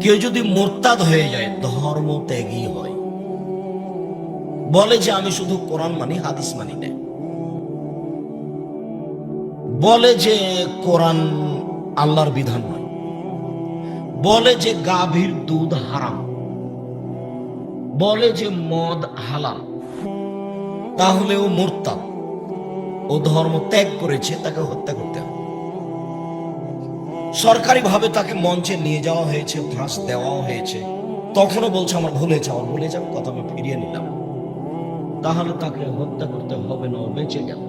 কেউ যদি মোরতাদ হয়ে যায়, ধর্ম ত্যাগী হয়। বলে যে আমি শুধু কোরআন মানি, হাদিস মানি না। বলে যে কোরআন আল্লাহর বিধান নয়। বলে যে গাভীর দুধ হারাম। বলে যে মদ হালাল। তাহলে ও মোরতাদ। ও ধর্ম ত্যাগ করেছে, তাকে হত্যা করতে হবে। সরকারিভাবে তাকে মঞ্চে নিয়ে যাওয়া হয়েছে ফাঁস দেওয়াও হয়েছে। তখনও বলছে, আমার ভুল আমার ভুল হয়েছে কথা আমি ফিরিয়ে নিলাম। তাহলে তাকে হত্যা করতে হবে না বেঁচে গেল।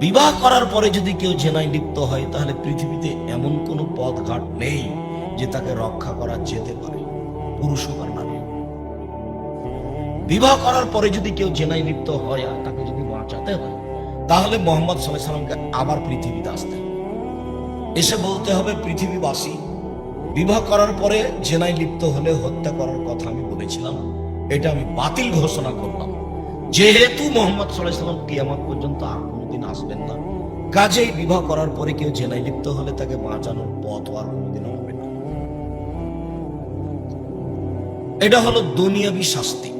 বিবাহ করার পরে যদি কেউ জেনায় লিপ্ত হয়, তাহলে পৃথিবীতে এমন কোনো পথ ঘাট নেই যে তাকে রক্ষা করা যেতে পারে পুরুষ হোক আর নারী বিবাহ করার পরে যদি কেউ জেনায় লিপ্ত হয় আর তাকে যদি বাঁচাতে হয়, তাহলে মোহাম্মদ সাল্লাহ সাল্লামকে আবার পৃথিবীতে আসতে এসে বলতে হবে পৃথিবীবাসী, বিবাহ করার পরে জেনায় লিপ্ত হলে হত্যা করার কথা আমি বলেছিলাম। এটা আমি বাতিল ঘোষণা করলাম। যেহেতু মোহাম্মদ সাল্লাম কিয়ামত পর্যন্ত আর কোনোদিন আসবেন না, কাজেই বিবাহ করার পরে কেউ জেনায় লিপ্ত হলে তাকে বাঁচানোর পথ আর কোনোদিন হবে না। এটা হলো দুনিয়াবি শাস্তি।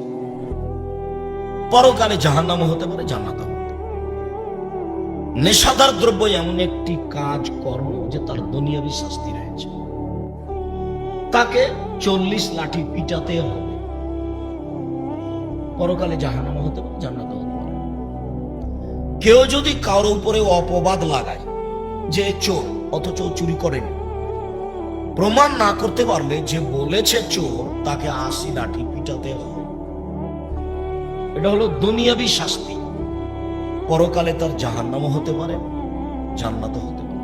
পরকালে জাহান্নাম হতে পারে জান্নাত নেশাদার দ্রব্য এমন একটি কাজ, কর্ম যে তার দুনিয়াবি শাস্তি রয়েছে। তাকে চল্লিশ লাঠি পিটাতে হবে। পরকালে জাহান্নাম হতে পারে জান্নাত হতে পারে। কেউ যদি কারও উপরে অপবাদ লাগায় যে চোর, অথচ চুরি করেনি, প্রমাণ না করতে পারলে যে বলেছে চোর, তাকে আশি লাঠি পিটাতে হবে। এটা হলো দুনিয়াবি শাস্তি। পরকালে তার জাহান্নামও হতে পারে, জান্নাতও হতে পারে।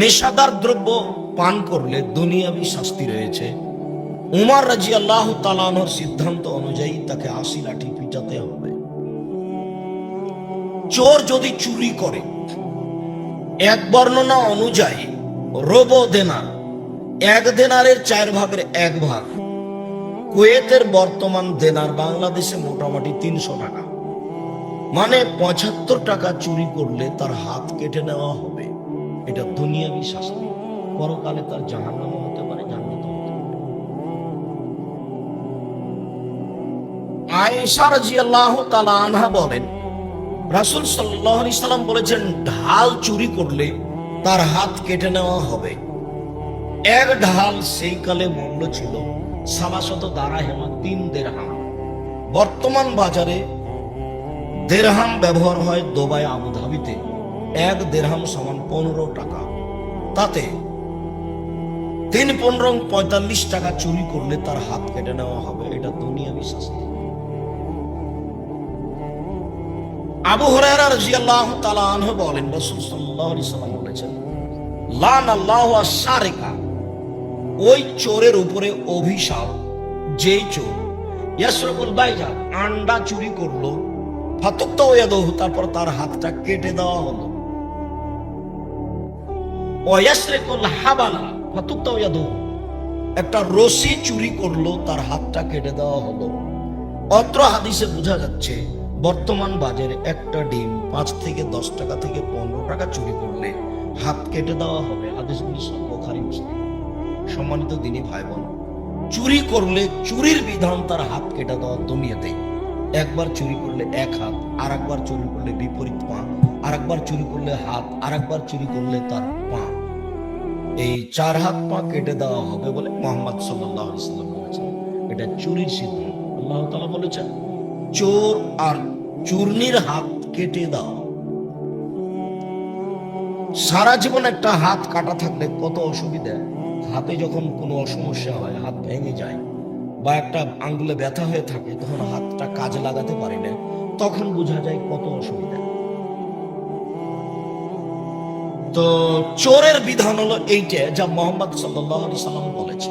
নেশাদার দ্রব্য পান করলে দুনিয়াবি শাস্তি রয়েছে। উমার রাজি আল্লাহ তালানোর সিদ্ধান্ত অনুযায়ী তাকে আশি লাঠি পিটাতে হবে। চোর যদি চুরি করে, এক বর্ণনা অনুযায়ী রোব দেনার, এক দেনারের চার ভাগের এক ভাগ। কুয়েতের বর্তমান দেনার বাংলাদেশে মোটামুটি তিনশো টাকা। মানে পঁচাত্তর টাকা চুরি করলে তার হাত কেটে নেওয়া হবে। এটা দুনিয়াবি শাস্তি পরকালে তার জাহান্নাম হতে পারে জান্নাত হতে পারে। আয়েশা তাআলা আনহা বলেন, রাসূল সাল্লাল্লাহু আলাইহি সাল্লাম বলেছেন, ঢাল চুরি করলে তার হাত কেটে নেওয়া হবে। এক ঢাল সেই কালে মূল্য ছিল সাবাশত দ্বারা হেমা তিন দেড়হাম বর্তমান বাজারে দেড়হাম ব্যবহার হয় দুবাই আবুধাবিতে। এক দেড়হাম সমান পনেরো টাকা। তাতে তিন পনেরো পঁয়তাল্লিশ টাকা চুরি করলে তার হাত কেটে নেওয়া হবে। এটা দুনিয়া বিশ্বাস আবু হুরায়রা রাদিয়াল্লাহু তাআলা আনহু বলেন, রাসূল সাল্লাল্লাহু বলেছেন, লান আল্লাহু আশ-শারিকা ওই চোরের উপরে অভিশাপ, যেই চোর ইয়াসরকুল বাইজা আন্ডা চুরি করল, ফাতুক্তা ওয়াদাহু তারপর তার হাতটা কেটে দেওয়া হলো। ওয়াসরিকুল হাবালা ফাতুক্তা ওয়াদাহু একটা রশি চুরি করল, তার হাতটা কেটে দেওয়া হলো। অত্র হাদিসে বোঝা যাচ্ছে, বর্তমান বাজারে একটা ডিম পাঁচ থেকে দশ টাকা থেকে পনেরো টাকা চুরি করলে হাত কেটে দেওয়া হবে। হাদিসগুলি সব বোখারি, মুসলিম। সম্মানিত দিনী ভাই বোন চুরি করলে চুরির বিধান তার হাত কেটে দেওয়া দুনিয়াতে একবার চুরি করলে এক হাত আর একবার চুরি করলে বিপরীত পা আর একবার চুরি করলে হাত আর একবার চুরি করলে তার পা। এই চার হাত পা কেটে দেওয়া হবে বলে মোহাম্মদ সাল্লাহ বলেছেন। এটা চুরির সিদ্ধান্ত। আল্লাহ তালা বলেছেন, চোর আর চূর্ণির হাত কেটে দাও। সারা জীবন একটা হাত কাটা থাকলে কত অসুবিধা? হাতে যখন কোনো সমস্যা হয়, হাত ভেঙে যায় বা একটা আঙ্গুলে ব্যথা হয়ে থাকে, তখন হাতটা কাজে লাগাতে পারি না। তখন বোঝা যায় কত অসুবিধা। তো চোরের বিধান হলো এইটা যা মোহাম্মদ সাল্লাহ সাল্লাম বলেছে।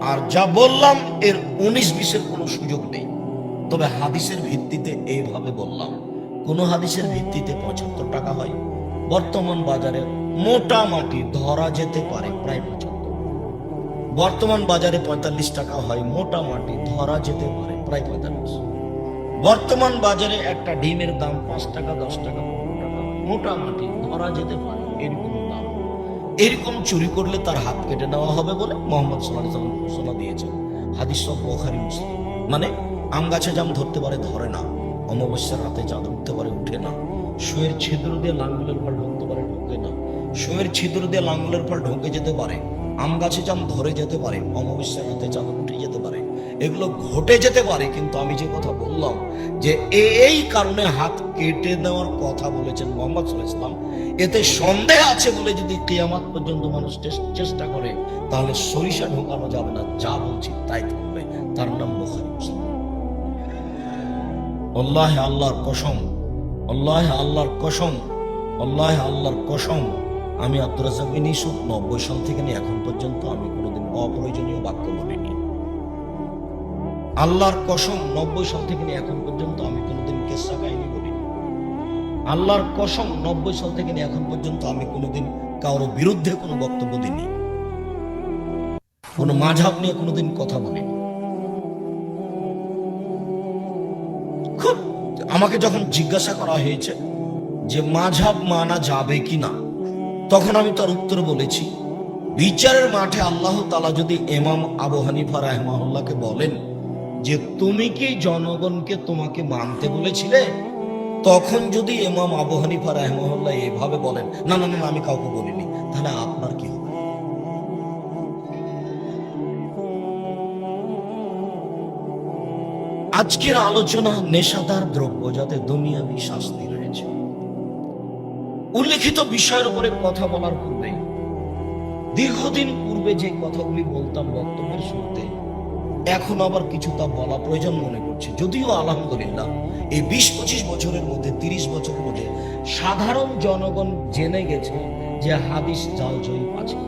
আর যা বললাম, এর উনিশ বিশের কোনো সুযোগ নেই। তবে হাদিসের ভিত্তিতে এইভাবে বললাম। কোন হাদিসের ভিত্তিতে পঁচাত্তর টাকা হয়। বর্তমান বাজারে মোটামুটি ধরা যেতে পারে প্রায় পঁচাত্তর। বর্তমান বাজারে পঁয়তাল্লিশ টাকা হয় মোটামুটি ধরা যেতে পারে প্রায় পঁয়তাল্লিশ। বর্তমান বাজারে একটা ডিমের দাম পাঁচ টাকা, দশ টাকা, পনেরো টাকা মোটামুটি ধরা যেতে পারে এরকম দাম। এরকম চুরি করলে তার হাত কেটে নেওয়া হবে বলে মোহাম্মদ সাল্লাহ ঘোষণা দিয়েছেন। হাদিস সব বোখারি, মুসলিম। মানে আম গাছে জাম ধরতে পারে, ধরে না। অমাবস্যার রাতে চাঁদ উঠতে পারে, উঠে না। শুয়ের ছিদ্র দিয়ে লাঙ্গুলের পারে শুয়ের ছিদ্র দিয়ে লাঙ্গুলের ফল ঢুকে যেতে পারে, আম গাছে জাম ধরে যেতে পারে, অমাবস্যার রাতে চাঁদ উঠে যেতে পারে। এগুলো ঘটে যেতে পারে, কিন্তু আমি যে কথা বললাম, যে এই কারণে হাত কেটে নেওয়ার কথা বলেছেন মোহাম্মদ সাল্লাহ ইসলাম এতে সন্দেহ আছে বলে যদি কিয়ামাত পর্যন্ত মানুষ চেষ্টা করে, তাহলে সরিষা ঢোকানো যাবে না, যা বলছি তাই থাকবে। তার নাম বুখারী মুসলিম। আল্লাহ আল্লাহর কসম, আল্লাহ আল্লাহর কসম, আল্লাহ আল্লাহর কসম। আমি আব্দুর রাজাক বিন নব্বই সাল থেকে নিয়ে এখন পর্যন্ত আমি কোনোদিন অপ্রয়োজনীয় বাক্য বলিনি। আল্লাহর কসম নব্বই সাল থেকে নিয়ে এখন পর্যন্ত আমি কোনোদিন কেসা কাহিনী বলিনি। আল্লাহর কসম নব্বই সাল থেকে নিয়ে এখন পর্যন্ত আমি কোনোদিন কারোর বিরুদ্ধে কোনো বক্তব্য দিইনি। কোনো মাঝাব নিয়ে কোনোদিন কথা বলিনি। খুব আমাকে যখন জিজ্ঞাসা করা হয়েছে যে মাঝাব মানা যাবে কি না তখন আমি তার উত্তর বলেছি, বিচারের মাঠে আল্লাহ তালা যদি এমাম আবু হানিফা রাহমাহুল্লাহকে বলেন যে তুমি কি জনগণকে তোমাকে মানতে বলেছিলে, তখন যদি এমাম আবু হানিফা রাহমাহুল্লাহ এভাবে বলেন, না না না আমি কাউকে বলিনি, তাহলে আপনার কি হবে? আজকের আলোচনা নেশাদার দ্রব্য যাতে দুনিয়াবি শাস্তি রয়েছে উল্লেখিত বিষয়ের উপরে কথা বলার পূর্বে দীর্ঘদিন পূর্বে যে কথাগুলি বলতাম বক্তব্যের শুরুতে, এখন আবার কিছু তা বলা প্রয়োজন মনে করছে। যদিও আলহামদুলিল্লাহ, এই বিশ পঁচিশ বছরের মধ্যে, তিরিশ বছরের মধ্যে সাধারণ জনগণ জেনে গেছে যে হাদিস জাল জয়ী আছে।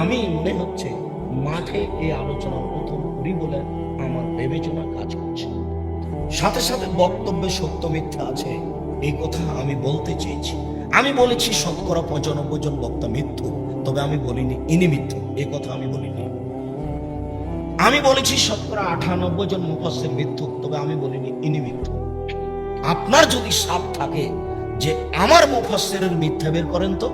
আমি মনে হচ্ছে মাঠে এই আলোচনা প্রথম করি বলে আমার বিবেচনা কাজ করছে। সাথে সাথে বক্তব্যে সত্য মিথ্যা আছে। এই কথা আমি বলতে চেয়েছি। আমি বলেছি, শতকরা পঁচানব্বই জন বক্তা মিথ্যু তবে আমি বলিনি, ইনি মিথ্যু এই কথা আমি বলিনি। আমি বলেছি, শতকরা আটানব্বই জন মুফাসের মিথ্যু তবে আমি বলিনি, ইনি মিথ্যু আপনার যদি সাপ থাকে যে আমার মুফাসের মিথ্যা বের করেন তো,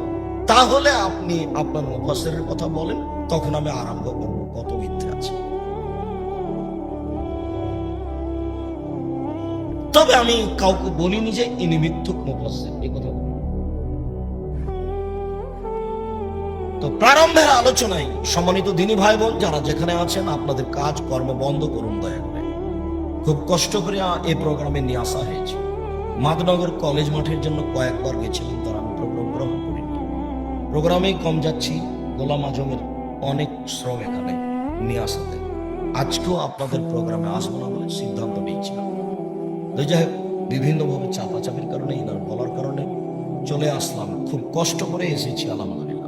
তাহলে আপনি আপনার মুফাসের কথা বলেন, তখন আমি আরম্ভ করব কত মিথ্যে আছে। তবে আমি কাউকে বলিনি যে ইনি মিথ্যুক মুফাসসির এই কথা তো প্রারম্ভের আলোচনায় সম্মানিত দিনী ভাই বোন যারা যেখানে আছেন, আপনাদের কাজ, কর্ম বন্ধ করুন দয়া করে। খুব কষ্ট করে এই প্রোগ্রামে নিয়ে আসা হয়েছে। মাদনগর কলেজ মাঠের জন্য কয়েকবার গেছিলেন, তারা আমি প্রোগ্রাম গ্রহণ করিনি। প্রোগ্রামেই কম যাচ্ছি, গোলাম আজমের অনেক শ্রম এখানে নিয়ে আসাতে আজকেও আপনাদের প্রোগ্রামে আসব না বলে সিদ্ধান্ত নিয়েছিলাম। যাই হোক, বিভিন্নভাবে চাপাচাপির কারণে, ইনার বলার কারণে চলে আসলাম। খুব কষ্ট করে এসেছি আলহামদুলিল্লাহ।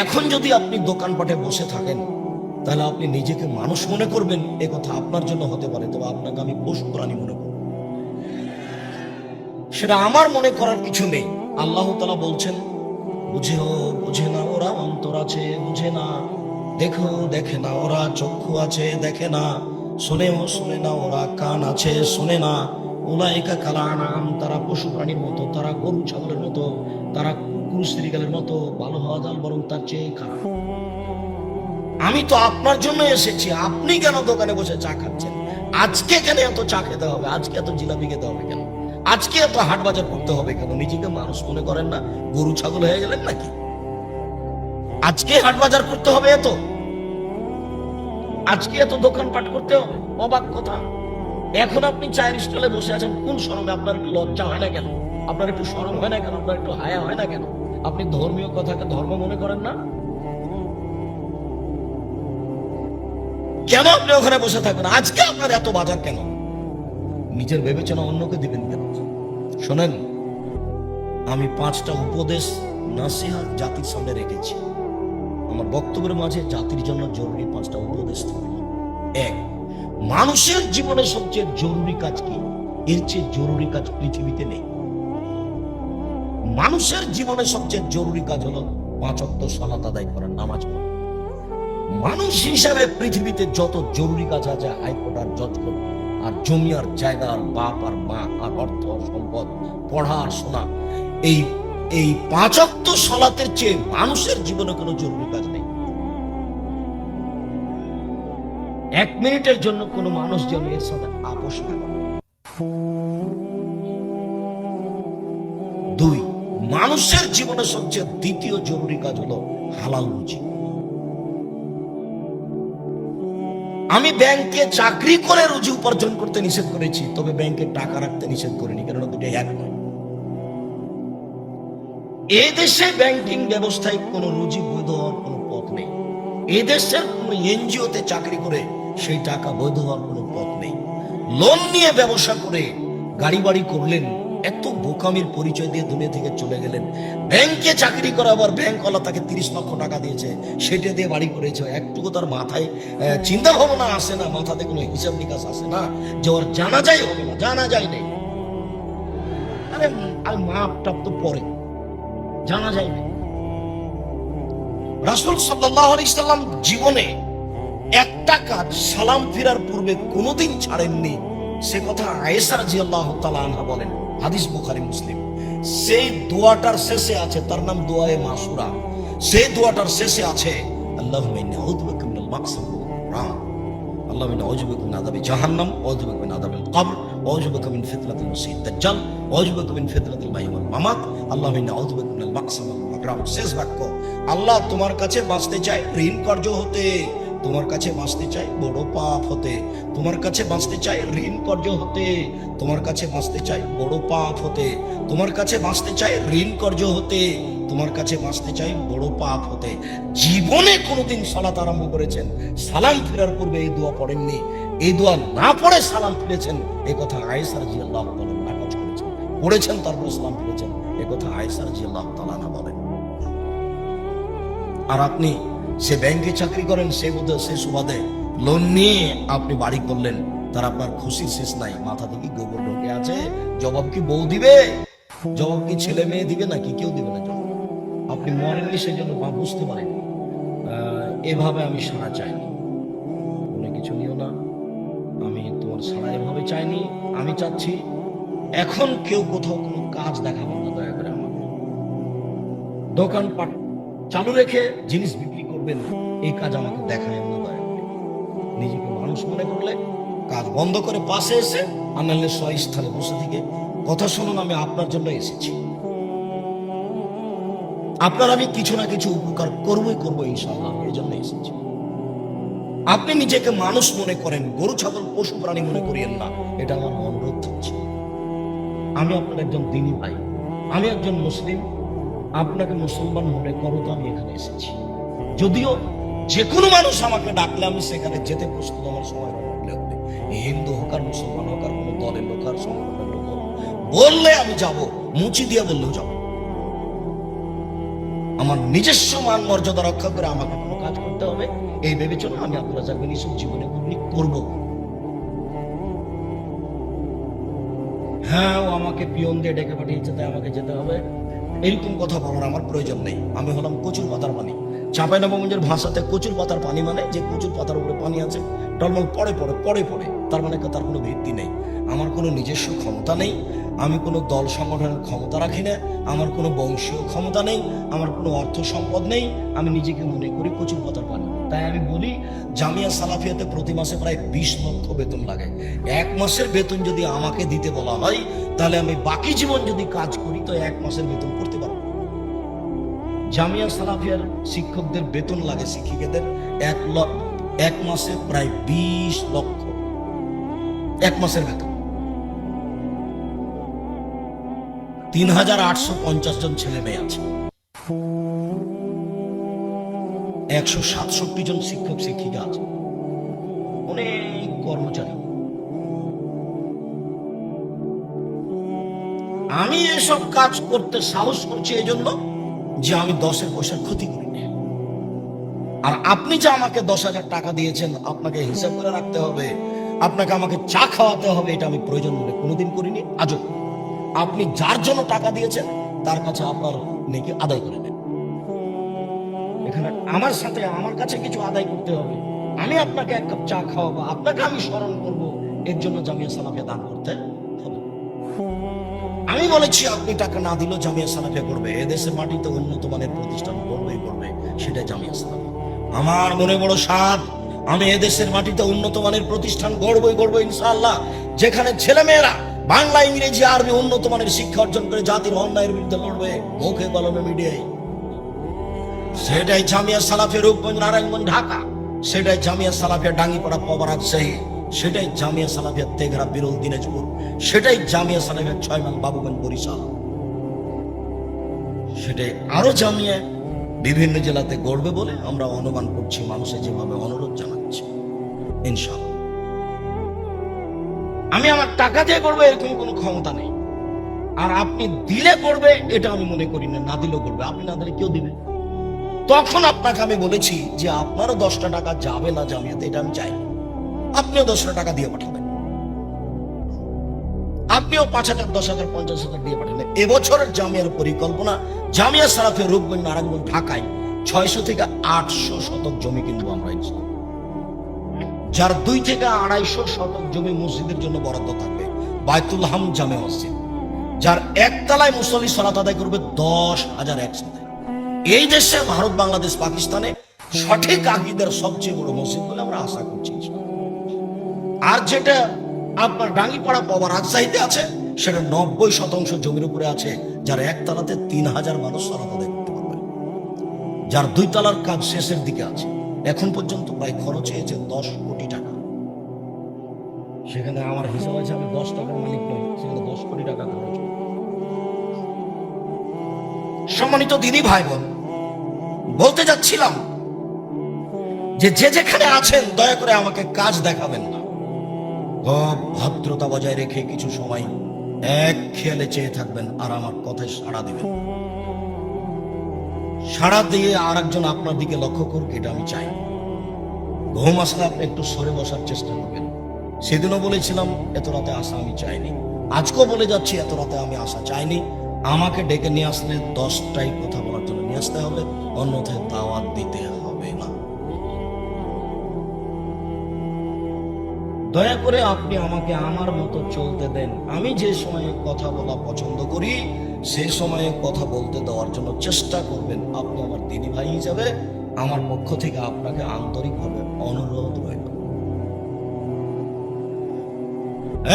এখন যদি আপনি দোকানপাটে বসে থাকেন, তাহলে আপনি নিজেকে মানুষ মনে করবেন, এ কথা আপনার জন্য হতে পারে, তবে আপনাকে আমি পশু প্রাণী মনে করব। সেটা আমার মনে করার কিছু নেই। আল্লাহ তালা বলছেন, বুঝেও বুঝে না ওরা, অন্তর আছে বুঝে না। দেখো, দেখে না ওরা, চক্ষু আছে দেখে না। শুনেও শুনে না ওরা, কান আছে শুনে না। ওলাইকা কালা তারা পশু প্রাণীর মতো, তারা গরু ছাগলের মতো, তারা কুকুর শ্রীগালের মতো, ভালো হওয়া যান বরং তার চেয়ে খারাপ। আমি তো আপনার জন্য এসেছি, আপনি কেন দোকানে বসে চা খাচ্ছেন? আজকে কেন এত চা খেতে হবে, আজকে এত জিলাপি খেতে হবে কেন? আজকে এত হাট বাজার করতে হবে কেন? নিজেকে মানুষ মনে করেন না, গরু ছাগল হয়ে গেলেন নাকি? আজকে হাট বাজার করতে হবে এত? আজকে এত দোকানপাট করতে হবে? অবাক কথা। এখন আপনি চায়ের স্টলে বসে আছেন, কোন শরমে আপনার একটু লজ্জা হয় না কেন? আপনার একটু শরম হয় না কেন? আপনার একটু হায়া হয় না কেন? আপনি ধর্মীয় কথাকে ধর্ম মনে করেন না? কেন আপনি ওখানে বসে থাকবেন আজকে আপনার এত বাজার কেন? নিজের বিবেচনা অন্যকে দিবেন কেন? শোনেন, আমি পাঁচটা উপদেশ নাসিহা জাতির সামনে রেখেছি। আমার বক্তব্যের মাঝে জাতির জন্য জরুরি পাঁচটা উপদেশ থাকবে। এক মানুষের জীবনে সবচেয়ে জরুরি কাজ কি? এর চেয়ে জরুরি কাজ পৃথিবীতে নেই। মানুষের জীবনে সবচেয়ে জরুরি কাজ হলো পাঁচ অক্ত সালাত আদায় করা, নামাজ মানুষ হিসাবে পৃথিবীতে যত জরুরি কাজ আছে, হাইকোর্ট আর জজ কোর্ট আর জমি আর জায়গা আর বাপ আর মা আর অর্থ সম্পদ, পড়া আর শোনা, এই এই পাঁচক্ত সলাতের চেয়ে মানুষের জীবনে কোনো জরুরি কাজ এক মিনিটের জন্য কোনো মানুষ যেন এর সাথে আপোষ না। দুই, মানুষের জীবনে সবচেয়ে দ্বিতীয় জরুরি কাজ হলো হালাল রুজি আমি ব্যাংকে চাকরি করে রুজি উপার্জন করতে নিষেধ করেছি, তবে ব্যাংকে টাকা রাখতে নিষেধ করিনি, কেননা দুটো এক নয়। এ দেশে ব্যাংকিং ব্যবস্থায় কোনো রুজি বৈধ হওয়ার কোনো পথ নেই। এ দেশের কোনো এনজিওতে চাকরি করে সেই টাকা বৈধ হওয়ার কোনো পথ নেই। লোন নিয়ে ব্যবসা করে গাড়ি বাড়ি করলেন, এত বোকামির পরিচয় দিয়ে দুনিয়া থেকে চলে গেলেন। ব্যাংকে চাকরি করে আবার ব্যাংকওয়ালা তাকে তিরিশ লক্ষ টাকা দিয়েছে, সেটা দিয়ে বাড়ি করেছে। একটুকু তার মাথায় চিন্তা ভাবনা আসে না, মাথাতে কোনো হিসাব নিকাশ আসে না যে ওর জানা যায় হবে না জানা যায় নেই। আরে, আর মাপ টাপ তো পরে জানা যায় না রাসুল সাল্লাহ ইসলাম জীবনে একটা কাজ সালাম ফিরার পূর্বে কোনোদিন ছাড়েননি। সে কথা আয়েসার জি আল্লাহ আনহা বলেন। হাদিস বুখারি, মুসলিম। সেই দোয়াটার শেষে আছে, তার নাম দোয়ায়ে মাসুরা। সেই দোয়াটার শেষে আছে আল্লাহ আল্লাহ মিন আযাবি জাহান্নাম মিন আযাবিল কবর আউযুবিকা মিন ফিতনাতিল মাসীহিদ দাজ্জাল আউযুবিকা মিন ফিতনাতিল মাহ্যি ওয়াল মামাত। আল্লাহ মিন আউযুবিকা মিনাল মাকসাম ওয়াল মাকরাম শেষ বাক্য, আল্লাহ তোমার কাছে বাঁচতে চাই ঋণ কার্য হতে। তোমার কাছে বাঁচতে চাই, বড় পাপ হতে। তোমার কাছে বাঁচতে চাই, ঋণ কার্য হতে। তোমার কাছে বাঁচতে চাই, বড় পাপ হতে। তোমার কাছে বাঁচতে চাই, ঋণ কার্য হতে। তোমার কাছে বাঁচতে চাই, বড় পাপ হতে। জীবনে কোনোদিন সালাত আরম্ভ করেছেন, সালাম ফেরার পূর্বে এই দোয়া পড়েননি। এই দোয়া না পড়ে সালাম ফিরেছেন এই কথা আয়েসার জি আল্লাহ নাকচ করেছেন। পড়েছেন, তারপর সালাম ফিরেছেন এই কথা আয়েসার জি আল্লাহ তালানা বলেন। আর আপনি সে ব্যাংকে চাকরি করেন, সে বোধ সে সুবাদে লোন নিয়ে আপনি বাড়ি করলেন। তার আপনার খুশির শেষ নাই। মাথা থেকে গোবর ঢোকে আছে। জবাব কি বউ দিবে? জবাব কি ছেলে মেয়ে দিবে নাকি কেউ দিবে না জবাব? আপনি মরেননি, সেজন্য বা বুঝতে পারেন। এভাবে আমি সাড়া চাইনি। মনে কিছু নিও না। আমি তোমার সাড়া এভাবে চাইনি। আমি চাচ্ছি এখন কেউ কোথাও কোনো কাজ দেখাবেন না, দয়া করে আমাকে। দোকানপাট চালু রেখে জিনিস বিক্রি করবেন, এই কাজ আমাকে দেখায় না দয়া নিজেকে মানুষ মনে করলে কাজ বন্ধ করে পাশে এসে আনালে স্বস্থানে বসে থেকে কথা শুনুন, আমি আপনার জন্য এসেছি। আপনার আমি কিছু না কিছু উপকার করবই করব ইনশাল্লাহ এই জন্য এসেছি। আপনি নিজেকে মানুষ মনে করেন, গরু, ছাগল, পশু, প্রাণী মনে করিয়েন না, এটা আমার অনুরোধ থাকছে আমি আপনার একজন দিনী ভাই, আমি একজন মুসলিম, আপনাকে মুসলমান মনে করো তো আমি এখানে এসেছি। যদিও যে কোনো মানুষ আমাকে ডাকলে আমি সেখানে যেতে প্রস্তুত, আমার সময় লাগলে হবে হিন্দু হোক আর মুসলমান হোক আর কোনো দলের লোক আর সংগঠনের লোক বললে আমি যাব, মুচি দিয়ে বললেও যাব। আমার নিজস্ব মান মর্যাদা রক্ষা করে আমাকে কোনো কাজ করতে হবে, এই বিবেচনা আমি আপনারা যাবেন এইসব জীবনে করব। হ্যাঁ ও আমাকে পিয়ন দিয়ে ডেকে পাঠিয়েছে, তাই আমাকে যেতে হবে। এরকম কথা বলার আমার প্রয়োজন নেই। আমি হলাম কচুর পাতার পানি চাপাই নবগঞ্জের ভাষাতে কচুর পাতার পানি মানে যে কচুর পাতার উপরে পানি আছে, টলমল পড়ে পড়ে পড়ে পড়ে, তার মানে তার কোনো ভিত্তি নেই। আমার কোনো নিজস্ব ক্ষমতা নেই, আমি কোনো দল সংগঠনের ক্ষমতা রাখি না, আমার কোনো বংশীয় ক্ষমতা নেই, আমার কোনো অর্থ সম্পদ নেই, আমি নিজেকে মনে করি কচুর পাতার পানি। তাই আমি বলি, জামিয়া সালাফিয়াতে প্রতি মাসে প্রায় বিশ লক্ষ বেতন লাগে। এক মাসের বেতন যদি আমাকে দিতে বলা হয়, তাহলে আমি বাকি জীবন যদি কাজ করি, তো এক মাসের বেতন করতে জামিয়া সালাফিয়ার শিক্ষকদের বেতন লাগে শিক্ষিকাদের এক লক্ষ এক মাসে প্রায় বিশ লক্ষ। এক মাসের বেতন। তিন হাজার আটশো পঞ্চাশ জন ছেলে মেয়ে আছে। একশো সাতষট্টি জন শিক্ষক শিক্ষিকা আছে। অনেক কর্মচারী। আমি এসব কাজ করতে সাহস করছি এই জন্য যে আমি দশের পয়সার ক্ষতি করি না আর আপনি যে আমাকে দশ হাজার টাকা দিয়েছেন, আপনাকে হিসাব করে রাখতে হবে, আপনাকে আমাকে চা খাওয়াতে হবে, এটা আমি প্রয়োজন মনে কোনোদিন করিনি, আজও আপনি যার জন্য টাকা দিয়েছেন, তার কাছে আপনার নেকি আদায় করে নেন। এখানে আমার সাথে আমার কাছে কিছু আদায় করতে হবে। আমি আপনাকে এক কাপ চা খাওয়াবো, আপনাকে আমি স্মরণ করব, এর জন্য জামিয়া সালাফিয়া দান করতে আমি বলেছি, আপনি টাকা না দিলেও জামিয়া সালাফিয়া করবে। এদেশের মাটিতে উন্নত মানের প্রতিষ্ঠান করবেই করবে সেটা জামিয়া সালাফিয়া আমার মনে বড় সাধ আমি এদেশের মাটিতে উন্নত মানের প্রতিষ্ঠান গড়বই গড়বো ইনশাআল্লাহ, যেখানে ছেলেমেয়েরা বাংলা, ইংরেজি, আরবি উন্নত মানের শিক্ষা অর্জন করে জাতির অন্যায়ের বিরুদ্ধে লড়বে, মুখে কলমে মিডিয়ায়। সেটাই জামিয়া সালাফিয়া রূপগঞ্জ, নারায়ণগঞ্জ, ঢাকা। সেটাই জামিয়া সালাফিয়া ডাঙ্গিপাড়া পবার রাজশাহী সেটাই জামিয়া সালাফিয়া তেঘরা বিরল দিনাজপুর সেটাই জামিয়া সালাফিয়া ছয়মান বাবুগঞ্জ বরিশাল। সেটাই আরও জামিয়া বিভিন্ন জেলাতে গড়বে বলে আমরা অনুমান করছি, মানুষের যেভাবে অনুরোধ জানাচ্ছে। ইনশাআল্লাহ। আমি আমার টাকা দিয়ে করব এরকম কোনো ক্ষমতা নেই। আর আপনি দিলে করবে এটা আমি মনে করি না না দিলেও করবে আপনি না দিলে কেউ দিবে তখন আপনাকে আমি বলেছি যে আপনারও দশটা টাকা যাবে না জামিয়াতে, এটা আমি চাই আপনিও দশটা টাকা দিয়ে পাঠাবেন। আপনিও পাঁচ হাজার, দশ হাজার, পঞ্চাশ হাজার দিয়ে পাঠাবেন। এবছরের জামিয়ার পরিকল্পনা, জামিয়া সারাফে রূপগঞ্জ নারায়ণগঞ্জ ঢাকায় ছয়শো থেকে আটশো শতক জমি কিনবো আমরা যার দুই থেকে আড়াইশো শতক জমি মসজিদের জন্য বরাদ্দ থাকবে, বায়তুল হাম জামে মসজিদ। যার একতলায় মুসল্লি সালাত আদায় করবে দশ হাজার একসাথে। এই দেশে ভারত, বাংলাদেশ, পাকিস্তানে সঠিক আকিদের সবচেয়ে বড় মসজিদ বলে আমরা আশা করছি আর যেটা আপনার ডাঙ্গিপাড়া পাওয়া রাজশাহীতে আছে, সেটা নব্বই শতাংশ জমির উপরে আছে, যার একতলাতে তিন হাজার মানুষ আদায় করতে পারবে। যার দুই তলার কাজ শেষের দিকে আছে। এখন পর্যন্ত প্রায় খরচ হয়েছে দশ কোটি টাকা। সেখানে আমার হিসাব আছে, আমি দশ টাকার মালিক নই, সেখানে দশ কোটি টাকা খরচ সম্মানিত দিদি ভাই বোন বলতে যাচ্ছিলাম যে যে যেখানে আছেন, দয়া করে আমাকে কাজ দেখাবেন না। ভদ্রতা বজায় রেখে কিছু সময় এক খেয়ালে চেয়ে থাকবেন আর আমার কথায় সাড়া দিবেন। সাড়া দিয়ে আর একজন আপনার দিকে লক্ষ্য করুক, এটা আমি চাই। ঘুম আসলে আপনি একটু সরে বসার চেষ্টা করবেন। সেদিনও বলেছিলাম, এত রাতে আসা আমি চাইনি। আজকেও বলে যাচ্ছি, এত রাতে আমি আসা চাইনি। আমাকে ডেকে নিয়ে আসলে দশটাই কথা বলার জন্য নিয়ে আসতে হবে, অন্যথায় দাওয়াত দিতে হবে না। দয়া করে আপনি আমাকে আমার মতো চলতে দেন। আমি যে সময়ে কথা বলা পছন্দ করি, সে সময়ে কথা বলতে দেওয়ার জন্য চেষ্টা করবেন। আপনি আমার দিদি ভাই হিসাবে আমার পক্ষ থেকে আপনাকে আন্তরিকভাবে অনুরোধ রইল।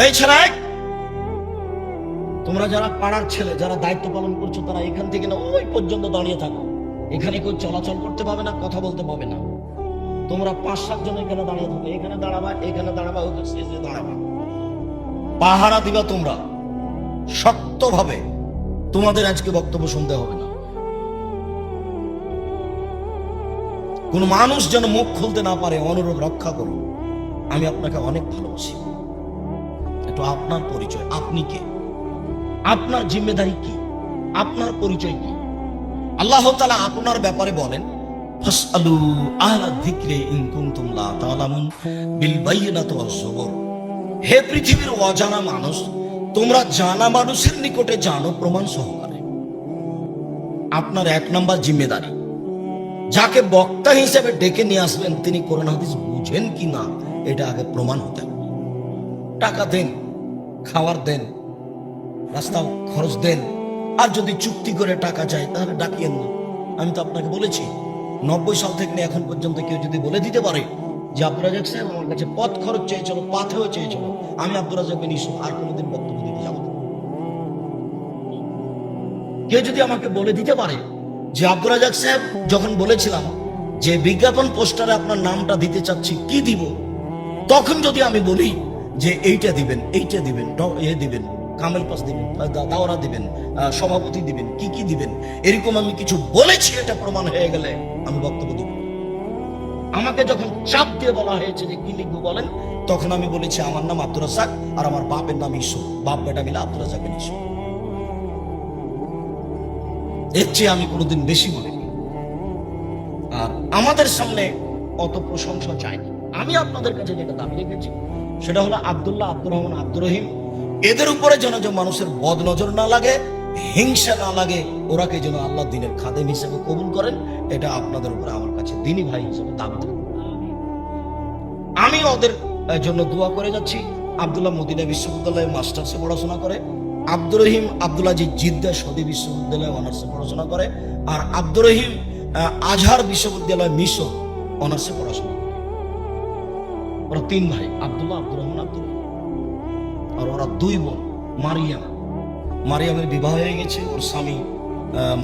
এই ছেলে তোমরা যারা পাড়ার ছেলে, যারা দায়িত্ব পালন করছ, তারা এখান থেকে না, ওই পর্যন্ত দাঁড়িয়ে থাকো। এখানে কেউ চলাচল করতে পাবে না, কথা বলতে পাবে না। তোমরা পাঁচ, সাত জন এখানে দাঁড়িয়ে থাকো। এখানে দাঁড়াবা এখানে দাঁড়াবা, ওখানে শেষে দাঁড়াবা। পাহারা দিবা তোমরা। শক্তভাবে। তোমাদের আজকে বক্তব্য শুনতে হবে না। কোন মানুষ যেন মুখ খুলতে না পারে অনুরোধ রক্ষা করুন। আমি আপনাকে অনেক ভালোবাসি। একটু আপনার পরিচয়। আপনি কে? আপনার জিম্মেদারি কি? আপনার পরিচয় কি? আল্লাহ তালা আপনার ব্যাপারে বলেন ফাসআলু আহলা যিকরি ইন কুনতুম লা তা'লামুন বিল বাইয়িনাতি হে পৃথিবীর অজানা মানুষ, তোমরা জানা মানুষের নিকটে জানো প্রমাণ সহকারে। আপনার এক নাম্বার জিম্মেদারি। যাকে বক্তা হিসেবে ডেকে নিয়ে আসবেন তিনি কোরআন হাদিস বুঝেন কি না, এটা আগে প্রমাণ হতে টাকা দেন, খাবার দেন রাস্তা খরচ দেন, আর যদি চুক্তি করে টাকা চাই তাহলে ডাকিয়েন না। আমি তো আপনাকে বলেছি নব্বই সাল থেকে এখন পর্যন্ত কেউ যদি বলে দিতে পারে যে আব্দুল রাজাক সাহেব আমার কাছে পথ খরচ চেয়েছিল পাথেও চেয়েছিল, আমি আব্দুল রাজাক বিন ইসু আর কোনোদিন বক্তব্য দিতে যাব। কেউ যদি আমাকে বলে দিতে পারে যে আব্দুল রাজাক সাহেব, যখন বলেছিলাম যে বিজ্ঞাপন পোস্টারে আপনার নামটা দিতে চাচ্ছি, কি দিব তখন যদি আমি বলি যে এইটা দিবেন এইটা দিবেন এ দিবেন কামেল পাস দিবেন দাওরা দিবেন সভাপতি দিবেন, কি কি দিবেন, এরকম আমি কিছু বলেছি, এটা প্রমাণ হয়ে গেলে আমি বক্তব্য দিব। আমাকে যখন চাপ দিয়ে বলা হয়েছে যে কি লিখব বলেন, তখন আমি বলেছি, আমার নাম আব্দুর রাজাক আর আমার বাপের নাম ইসু। বাপ বেটা মিলে আব্দুর রাজাক বিন ইসু। এর চেয়ে আমি কোনোদিন বেশি বলিনি। আর আমাদের সামনে অত প্রশংসা চাইনি আমি আপনাদের কাছে যেটা দাবি রেখেছি, সেটা হলো আব্দুল্লাহ আব্দুর রহমান আব্দুর রহিম এদের উপরে যেন যে মানুষের বদ নজর না লাগে, হিংসা না লাগে, ওরাকে যেন আল্লাহ দিনের খাদেম হিসেবে কবুল করেন, এটা আপনাদের উপরে আমার কাছে দিনী ভাই হিসেবে দাবি আমি ওদের জন্য দোয়া করে যাচ্ছি। আবদুল্লাহ মদিনা বিশ্ববিদ্যালয়ে মাস্টার্সে পড়াশোনা করে, Abdur Rahim Abdul Aziz Jeddah Saudi বিশ্ববিদ্যালয়ে অনার্সে পড়াশোনা করে, আর আব্দুর রহিম আজহার বিশ্ববিদ্যালয় মিশর অনার্সে পড়াশোনা করে। ওরা তিন ভাই, আব্দুল্লাহ, আব্দুর রহমান আব্দুল রহিম। আর ওরা দুই বোন, মারিয়াম। মারিয়ামের বিবাহ হয়ে গেছে, ওর স্বামী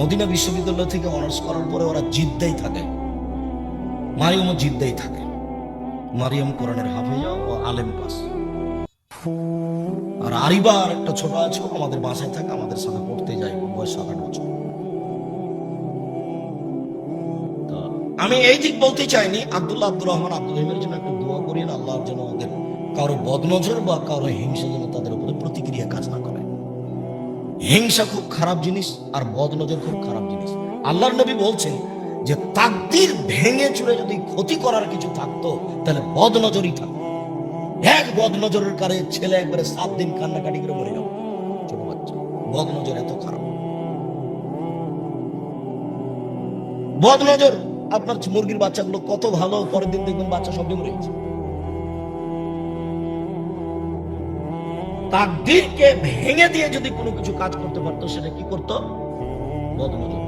মদিনা বিশ্ববিদ্যালয় থেকে অনার্স করার পরে ওরা জিদ্দাই থাকে। মারিয়ামও জিদ্দাই থাকে। মারিয়াম কোরআনের হাফেজা ও আলেম পাস আর আরিবা আর একটা ছোট আছে আমাদের বাসায় থাকে, আমাদের সাথে পড়তে যায় বয়স সাত আট বছর। আমি এই দিক বলতে চাইনি, আব্দুল্লাহ আব্দুর রহমান আব্দুল রহিমের জন্য একটু দোয়া করি আল্লাহর যেন ওদের কারও বদনজর বা কারও হিংসা যেন তাদের উপরে প্রতিক্রিয়া কাজ না করে। হিংসা খুব খারাপ জিনিস আর বদনজর খুব খারাপ জিনিস। আল্লাহর নবী বলছেন যে, তাকদির ভেঙে চুরে যদি ক্ষতি করার কিছু থাকতো, তাহলে বদনজরই থাকতো। এক বদনজরের কারে ছেলে একবারে সাত দিন কান্নাকাটি করে মরে ছোট বাচ্চা, বদনজর এত খারাপ। বদনজর, আপনার মুরগির বাচ্চাগুলো কত ভালো, পরের দিন দেখবেন বাচ্চা সবই মরে গেছে। তাকদিরকে ভেঙে দিয়ে যদি কোনো কিছু কাজ করতে পারতো, সেটা কি করতো? বদনজর।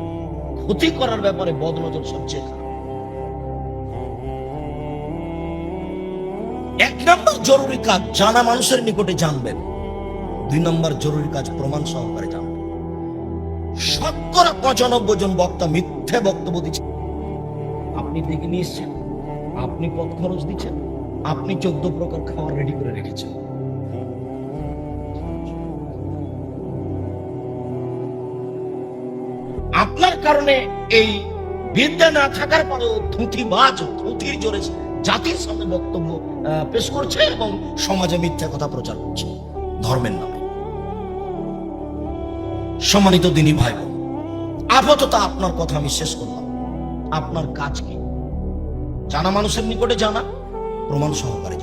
ক্ষতি করার ব্যাপারে বদনজর সবচেয়ে খারাপ। এক নম্বর জরুরি কাজ জানা মানুষের নিকটে জানবেন। দুই নম্বর জরুরি কাজ প্রমাণ সহকারে জানবেন। শতকরা পঁচানব্বই জন বক্তা মিথ্যে বক্তব্য দিচ্ছেন। আপনি দেখে নিয়ে এসছেন। আপনি পথ খরচ দিচ্ছেন। আপনি চোদ্দ প্রকার খাবার রেডি করে রেখেছেন। কারণে এই বিদ্যা না থাকার পরেও থুথিবাজ থুথির জোরে জাতির সামনে বক্তব্য পেশ করছে এবং সমাজে মিথ্যা কথা প্রচার করছে। ধর্মের নামে। সম্মানিত দিনী ভাই বোন আপাতত আপনার কথা আমি শেষ করলাম। আপনার কাজ কি? জানা মানুষের নিকটে জানা, প্রমাণ সহকারে